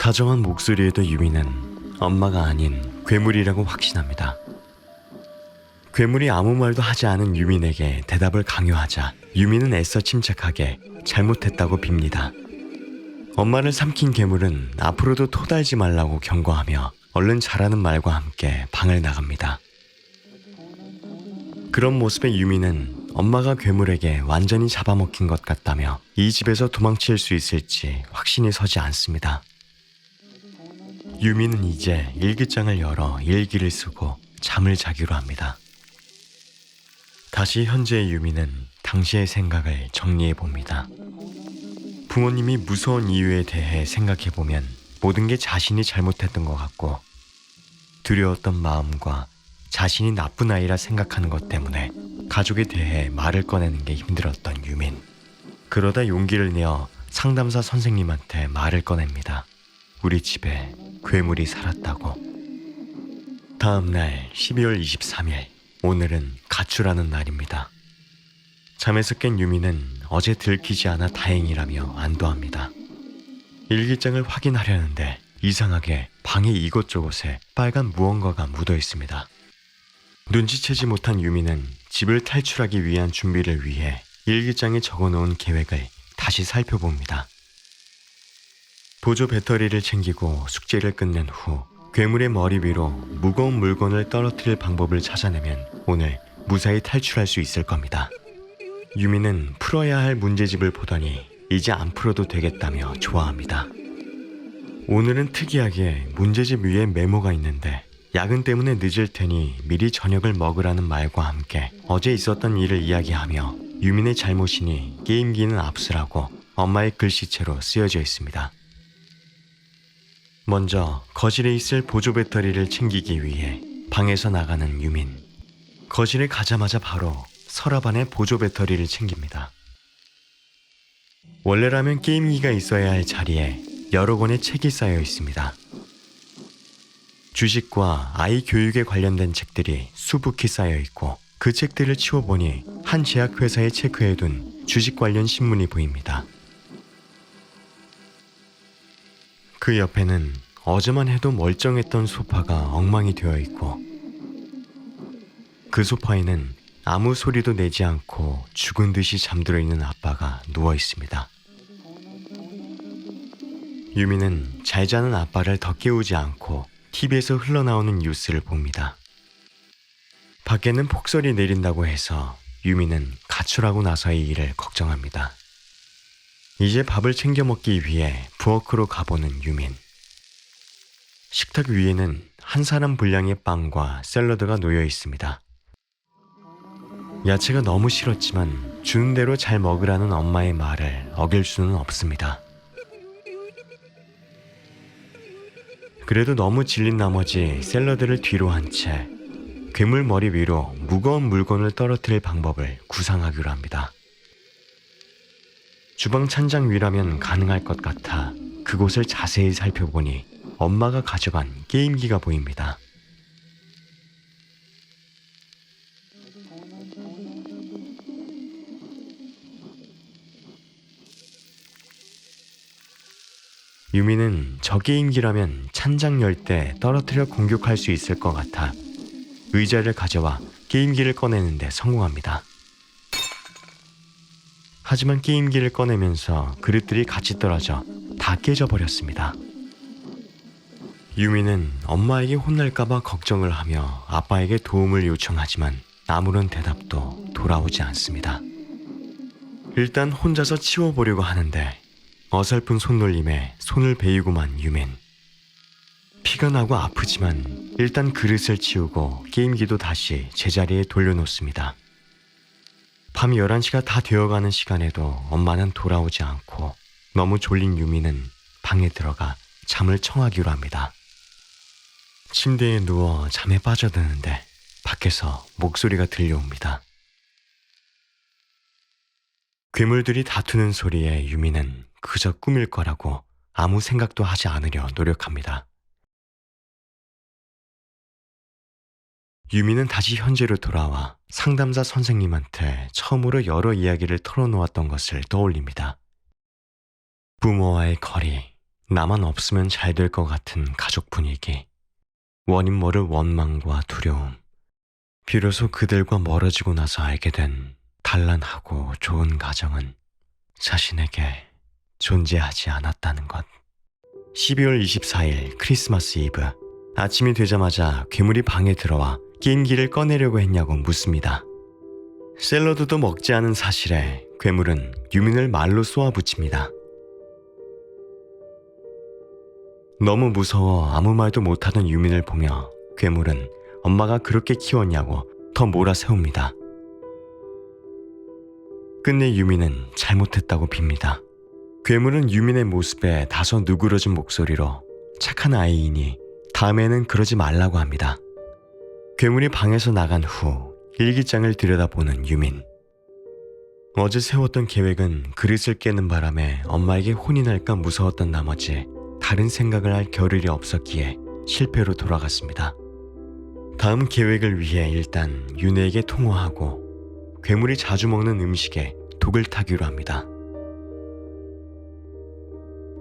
다정한 목소리에도 유미는 엄마가 아닌 괴물이라고 확신합니다. 괴물이 아무 말도 하지 않은 유민에게 대답을 강요하자 유민은 애써 침착하게 잘못했다고 빕니다. 엄마를 삼킨 괴물은 앞으로도 토달지 말라고 경고하며 얼른 자라는 말과 함께 방을 나갑니다. 그런 모습의 유미는 엄마가 괴물에게 완전히 잡아먹힌 것 같다며 이 집에서 도망칠 수 있을지 확신이 서지 않습니다. 유미는 이제 일기장을 열어 일기를 쓰고 잠을 자기로 합니다. 다시 현재의 유미는 당시의 생각을 정리해 봅니다. 부모님이 무서운 이유에 대해 생각해 보면 모든 게 자신이 잘못했던 것 같고 두려웠던 마음과 자신이 나쁜 아이라 생각하는 것 때문에 가족에 대해 말을 꺼내는 게 힘들었던 유민. 그러다 용기를 내어 상담사 선생님한테 말을 꺼냅니다. 우리 집에 괴물이 살았다고. 다음 날 12월 23일 오늘은 가출하는 날입니다. 잠에서 깬 유미는 어제 들키지 않아 다행이라며 안도합니다. 일기장을 확인하려는데 이상하게 방의 이곳저곳에 빨간 무언가가 묻어 있습니다. 눈치채지 못한 유미는 집을 탈출하기 위한 준비를 위해 일기장에 적어놓은 계획을 다시 살펴봅니다. 보조 배터리를 챙기고 숙제를 끝낸 후 괴물의 머리 위로 무거운 물건을 떨어뜨릴 방법을 찾아내면 오늘 무사히 탈출할 수 있을 겁니다. 유미는 풀어야 할 문제집을 보더니 이제 안 풀어도 되겠다며 좋아합니다. 오늘은 특이하게 문제집 위에 메모가 있는데 야근 때문에 늦을 테니 미리 저녁을 먹으라는 말과 함께 어제 있었던 일을 이야기하며 유민의 잘못이니 게임기는 압수라고 엄마의 글씨체로 쓰여져 있습니다. 먼저 거실에 있을 보조 배터리를 챙기기 위해 방에서 나가는 유민. 거실에 가자마자 바로 서랍 안에 보조 배터리를 챙깁니다. 원래라면 게임기가 있어야 할 자리에 여러 권의 책이 쌓여 있습니다. 주식과 아이 교육에 관련된 책들이 수북히 쌓여 있고 그 책들을 치워보니 한 제약회사에 체크해둔 주식 관련 신문이 보입니다. 그 옆에는 어제만 해도 멀쩡했던 소파가 엉망이 되어 있고 그 소파에는 아무 소리도 내지 않고 죽은 듯이 잠들어 있는 아빠가 누워 있습니다. 유미는 잘 자는 아빠를 더 깨우지 않고 TV에서 흘러나오는 뉴스를 봅니다. 밖에는 폭설이 내린다고 해서 유미는 가출하고 나서의 일을 걱정합니다. 이제 밥을 챙겨 먹기 위해 부엌으로 가보는 유민. 식탁 위에는 한 사람 분량의 빵과 샐러드가 놓여 있습니다. 야채가 너무 싫었지만 주는 대로 잘 먹으라는 엄마의 말을 어길 수는 없습니다. 그래도 너무 질린 나머지 샐러드를 뒤로 한 채 괴물 머리 위로 무거운 물건을 떨어뜨릴 방법을 구상하기로 합니다. 주방 찬장 위라면 가능할 것 같아 그곳을 자세히 살펴보니 엄마가 가져간 게임기가 보입니다. 유미는 저 게임기라면 찬장 열 때 떨어뜨려 공격할 수 있을 것 같아 의자를 가져와 게임기를 꺼내는데 성공합니다. 하지만 게임기를 꺼내면서 그릇들이 같이 떨어져 다 깨져버렸습니다. 유미는 엄마에게 혼날까봐 걱정을 하며 아빠에게 도움을 요청하지만 아무런 대답도 돌아오지 않습니다. 일단 혼자서 치워보려고 하는데 어설픈 손놀림에 손을 베이고만 유민. 피가 나고 아프지만 일단 그릇을 치우고 게임기도 다시 제자리에 돌려놓습니다. 밤 11시가 다 되어가는 시간에도 엄마는 돌아오지 않고 너무 졸린 유미는 방에 들어가 잠을 청하기로 합니다. 침대에 누워 잠에 빠져드는데 밖에서 목소리가 들려옵니다. 괴물들이 다투는 소리에 유미는 그저 꿈일 거라고 아무 생각도 하지 않으려 노력합니다. 유미는 다시 현재로 돌아와 상담사 선생님한테 처음으로 여러 이야기를 털어놓았던 것을 떠올립니다. 부모와의 거리, 나만 없으면 잘 될 것 같은 가족 분위기. 원인 모를 원망과 두려움. 비로소 그들과 멀어지고 나서 알게 된 단란하고 좋은 가정은 자신에게 존재하지 않았다는 것. 12월 24일 크리스마스 이브. 아침이 되자마자 괴물이 방에 들어와 게임기를 꺼내려고 했냐고 묻습니다. 샐러드도 먹지 않은 사실에 괴물은 유민을 말로 쏘아붙입니다. 너무 무서워 아무 말도 못하던 유민을 보며 괴물은 엄마가 그렇게 키웠냐고 더 몰아세웁니다. 끝내 유민은 잘못했다고 빕니다. 괴물은 유민의 모습에 다소 누그러진 목소리로 착한 아이이니 다음에는 그러지 말라고 합니다. 괴물이 방에서 나간 후 일기장을 들여다보는 유민. 어제 세웠던 계획은 그릇을 깨는 바람에 엄마에게 혼이 날까 무서웠던 나머지 다른 생각을 할 겨를이 없었기에 실패로 돌아갔습니다. 다음 계획을 위해 일단 윤혜에게 통화하고 괴물이 자주 먹는 음식에 독을 타기로 합니다.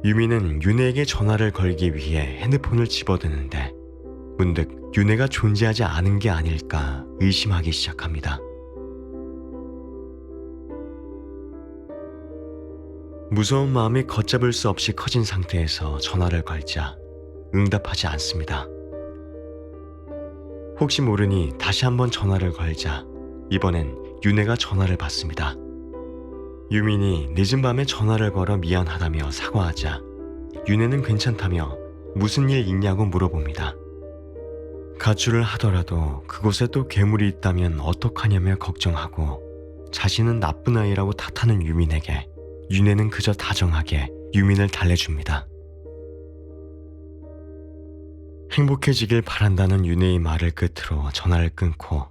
유미는 윤혜에게 전화를 걸기 위해 핸드폰을 집어드는데 문득 윤혜가 존재하지 않은 게 아닐까 의심하기 시작합니다. 무서운 마음이 걷잡을 수 없이 커진 상태에서 전화를 걸자 응답하지 않습니다. 혹시 모르니 다시 한번 전화를 걸자 이번엔 윤혜가 전화를 받습니다. 유민이 늦은 밤에 전화를 걸어 미안하다며 사과하자 윤혜는 괜찮다며 무슨 일 있냐고 물어봅니다. 가출을 하더라도 그곳에 또 괴물이 있다면 어떡하냐며 걱정하고 자신은 나쁜 아이라고 탓하는 유민에게 윤혜는 그저 다정하게 유민을 달래줍니다. 행복해지길 바란다는 윤혜의 말을 끝으로 전화를 끊고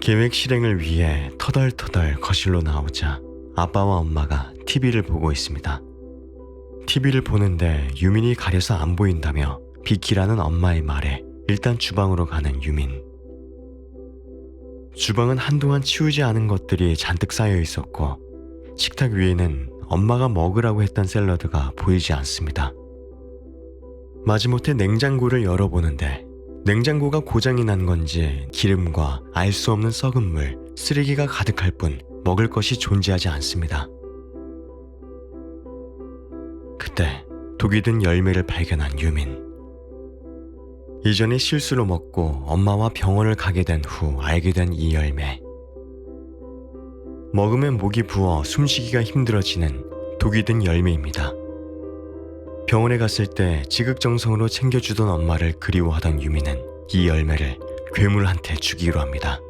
계획 실행을 위해 터덜터덜 거실로 나오자 아빠와 엄마가 TV를 보고 있습니다. TV를 보는데 유민이 가려서 안 보인다며 비키라는 엄마의 말에 일단 주방으로 가는 유민. 주방은 한동안 치우지 않은 것들이 잔뜩 쌓여 있었고 식탁 위에는 엄마가 먹으라고 했던 샐러드가 보이지 않습니다. 마지못해 냉장고를 열어보는데 냉장고가 고장이 난 건지 기름과 알 수 없는 썩은 물, 쓰레기가 가득할 뿐 먹을 것이 존재하지 않습니다. 그때 독이 든 열매를 발견한 유민. 이전에 실수로 먹고 엄마와 병원을 가게 된 후 알게 된 이 열매. 먹으면 목이 부어 숨쉬기가 힘들어지는 독이 든 열매입니다. 병원에 갔을 때 지극정성으로 챙겨주던 엄마를 그리워하던 유미는 이 열매를 괴물한테 주기로 합니다.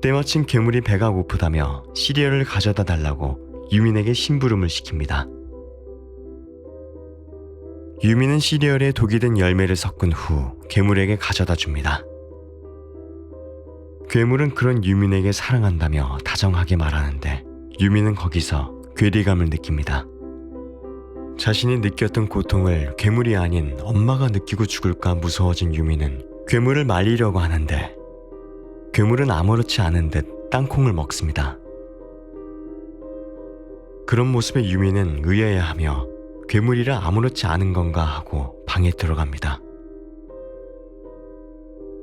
때마침 괴물이 배가 고프다며 시리얼을 가져다 달라고 유민에게 심부름을 시킵니다. 유민은 시리얼에 독이 든 열매를 섞은 후 괴물에게 가져다 줍니다. 괴물은 그런 유민에게 사랑한다며 다정하게 말하는데 유민은 거기서 괴리감을 느낍니다. 자신이 느꼈던 고통을 괴물이 아닌 엄마가 느끼고 죽을까 무서워진 유민은 괴물을 말리려고 하는데 괴물은 아무렇지 않은 듯 땅콩을 먹습니다. 그런 모습에 유민은 의아해하며 괴물이라 아무렇지 않은 건가 하고 방에 들어갑니다.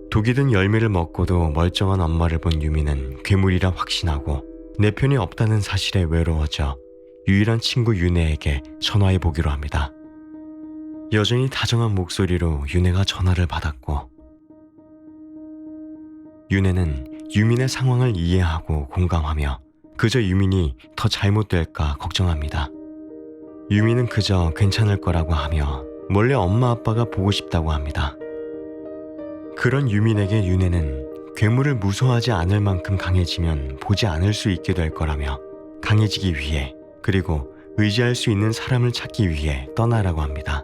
독이 든 열매를 먹고도 멀쩡한 엄마를 본 유미는 괴물이라 확신하고 내 편이 없다는 사실에 외로워져 유일한 친구 윤혜에게 전화해 보기로 합니다. 여전히 다정한 목소리로 윤혜가 전화를 받았고 윤혜는 유민의 상황을 이해하고 공감하며 그저 유민이 더 잘못될까 걱정합니다. 유민은 그저 괜찮을 거라고 하며 몰래 엄마 아빠가 보고 싶다고 합니다. 그런 유민에게 윤혜는 괴물을 무서워하지 않을 만큼 강해지면 보지 않을 수 있게 될 거라며 강해지기 위해 그리고 의지할 수 있는 사람을 찾기 위해 떠나라고 합니다.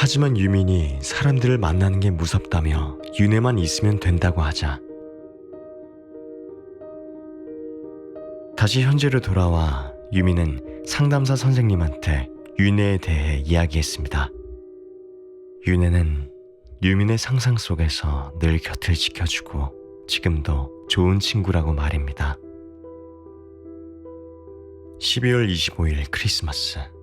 하지만 유민이 사람들을 만나는 게 무섭다며 윤혜만 있으면 된다고 하자 다시 현재로 돌아와 유민은 상담사 선생님한테 윤혜에 대해 이야기했습니다. 윤혜는 유민의 상상 속에서 늘 곁을 지켜주고 지금도 좋은 친구라고 말입니다. 12월 25일 크리스마스.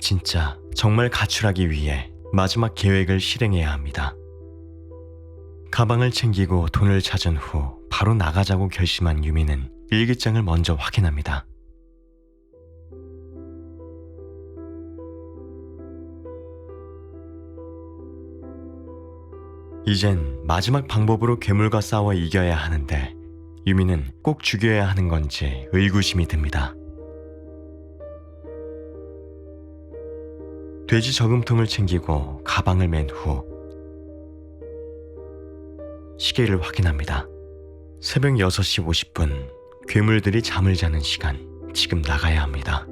진짜 정말 가출하기 위해 마지막 계획을 실행해야 합니다. 가방을 챙기고 돈을 찾은 후 바로 나가자고 결심한 유미는 일기장을 먼저 확인합니다. 이젠 마지막 방법으로 괴물과 싸워 이겨야 하는데 유미는 꼭 죽여야 하는 건지 의구심이 듭니다. 돼지 저금통을 챙기고 가방을 맨 후 시계를 확인합니다. 새벽 6시 50분 괴물들이 잠을 자는 시간 지금 나가야 합니다.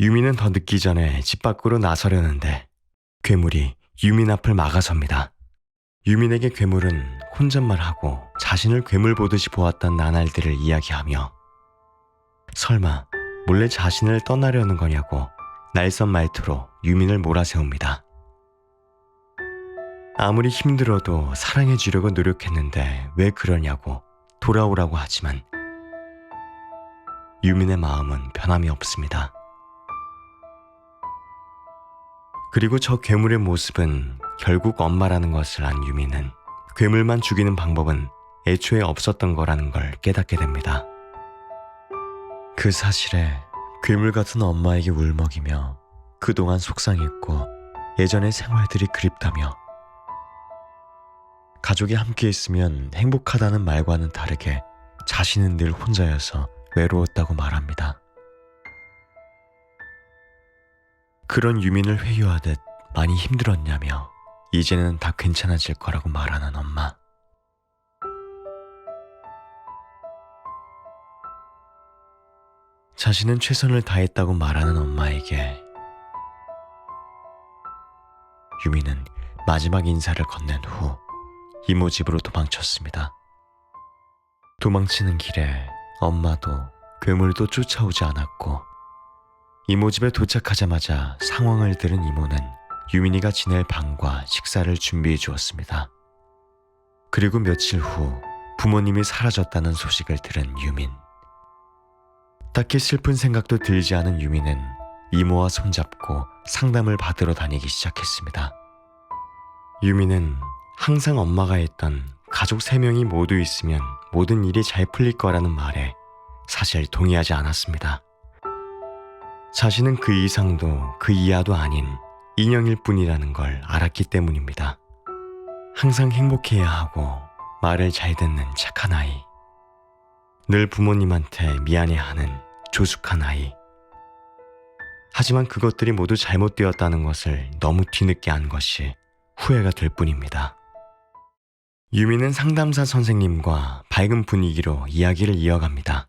유미는 더 늦기 전에 집 밖으로 나서려는데 괴물이 유민 앞을 막아섭니다. 유민에게 괴물은 혼잣말하고 자신을 괴물 보듯이 보았던 나날들을 이야기하며 설마 몰래 자신을 떠나려는 거냐고 날선 말투로 유민을 몰아세웁니다. 아무리 힘들어도 사랑해 주려고 노력했는데 왜 그러냐고 돌아오라고 하지만 유민의 마음은 변함이 없습니다. 그리고 저 괴물의 모습은 결국 엄마라는 것을 안 유미는 괴물만 죽이는 방법은 애초에 없었던 거라는 걸 깨닫게 됩니다. 그 사실에 괴물 같은 엄마에게 울먹이며 그동안 속상했고 예전의 생활들이 그립다며 가족이 함께 있으면 행복하다는 말과는 다르게 자신은 늘 혼자여서 외로웠다고 말합니다. 그런 유민을 회유하듯 많이 힘들었냐며 이제는 다 괜찮아질 거라고 말하는 엄마. 자신은 최선을 다했다고 말하는 엄마에게 유미는 마지막 인사를 건넨 후 이모 집으로 도망쳤습니다. 도망치는 길에 엄마도 괴물도 쫓아오지 않았고 이모 집에 도착하자마자 상황을 들은 이모는 유민이가 지낼 방과 식사를 준비해 주었습니다. 그리고 며칠 후 부모님이 사라졌다는 소식을 들은 유민. 딱히 슬픈 생각도 들지 않은 유민은 이모와 손잡고 상담을 받으러 다니기 시작했습니다. 유민은 항상 엄마가 했던 가족 세명이 모두 있으면 모든 일이 잘 풀릴 거라는 말에 사실 동의하지 않았습니다. 자신은 그 이상도 그 이하도 아닌 인형일 뿐이라는 걸 알았기 때문입니다. 항상 행복해야 하고 말을 잘 듣는 착한 아이. 늘 부모님한테 미안해하는 조숙한 아이. 하지만 그것들이 모두 잘못되었다는 것을 너무 뒤늦게 안 것이 후회가 될 뿐입니다. 유미는 상담사 선생님과 밝은 분위기로 이야기를 이어갑니다.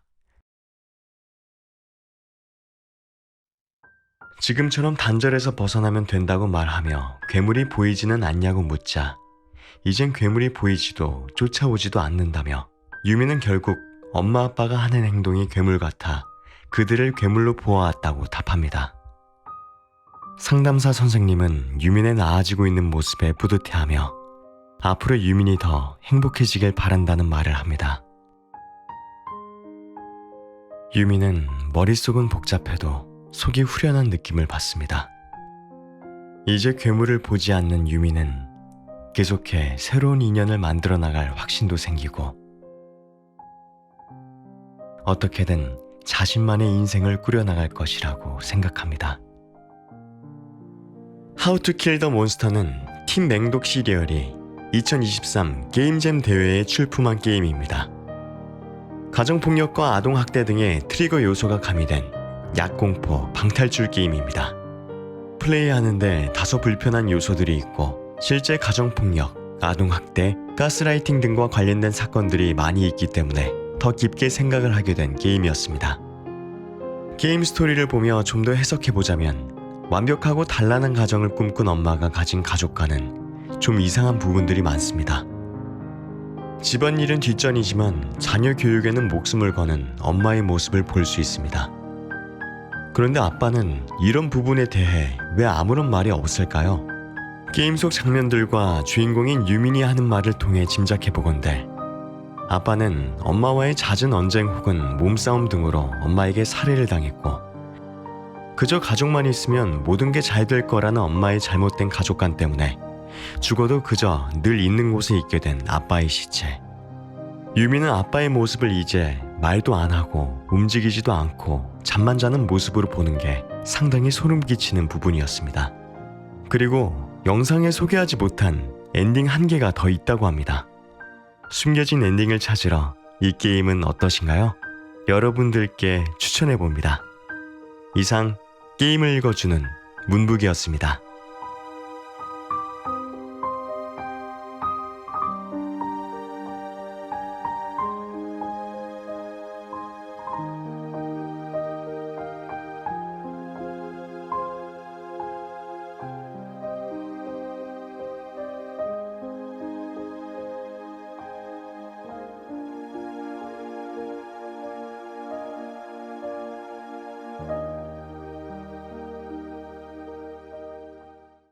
지금처럼 단절에서 벗어나면 된다고 말하며 괴물이 보이지는 않냐고 묻자 이젠 괴물이 보이지도 쫓아오지도 않는다며 유미는 결국 엄마 아빠가 하는 행동이 괴물 같아 그들을 괴물로 보아왔다고 답합니다. 상담사 선생님은 유민의 나아지고 있는 모습에 뿌듯해하며 앞으로 유민이 더 행복해지길 바란다는 말을 합니다. 유민은 머릿속은 복잡해도 속이 후련한 느낌을 받습니다. 이제 괴물을 보지 않는 유미는 계속해 새로운 인연을 만들어 나갈 확신도 생기고 어떻게든 자신만의 인생을 꾸려나갈 것이라고 생각합니다. How to Kill the Monster는 팀 맹독 시리얼이 2023 게임잼 대회에 출품한 게임입니다. 가정폭력과 아동학대 등의 트리거 요소가 가미된 약공포 방탈출 게임입니다. 플레이하는데 다소 불편한 요소들이 있고 실제 가정폭력, 아동학대, 가스라이팅 등과 관련된 사건들이 많이 있기 때문에 더 깊게 생각을 하게 된 게임이었습니다. 게임 스토리를 보며 좀 더 해석해보자면 완벽하고 단란한 가정을 꿈꾼 엄마가 가진 가족과는 좀 이상한 부분들이 많습니다. 집안일은 뒷전이지만 자녀 교육에는 목숨을 거는 엄마의 모습을 볼 수 있습니다. 그런데 아빠는 이런 부분에 대해 왜 아무런 말이 없을까요? 게임 속 장면들과 주인공인 유민이 하는 말을 통해 짐작해 보건대 아빠는 엄마와의 잦은 언쟁 혹은 몸싸움 등으로 엄마에게 살해를 당했고 그저 가족만 있으면 모든 게 잘 될 거라는 엄마의 잘못된 가족관 때문에 죽어도 그저 늘 있는 곳에 있게 된 아빠의 시체. 유미는 아빠의 모습을 이제 말도 안 하고 움직이지도 않고 잠만 자는 모습으로 보는 게 상당히 소름 끼치는 부분이었습니다. 그리고 영상에 소개하지 못한 엔딩 한 개가 더 있다고 합니다. 숨겨진 엔딩을 찾으러 이 게임은 어떠신가요? 여러분들께 추천해 봅니다. 이상 게임을 읽어주는 문북이었습니다.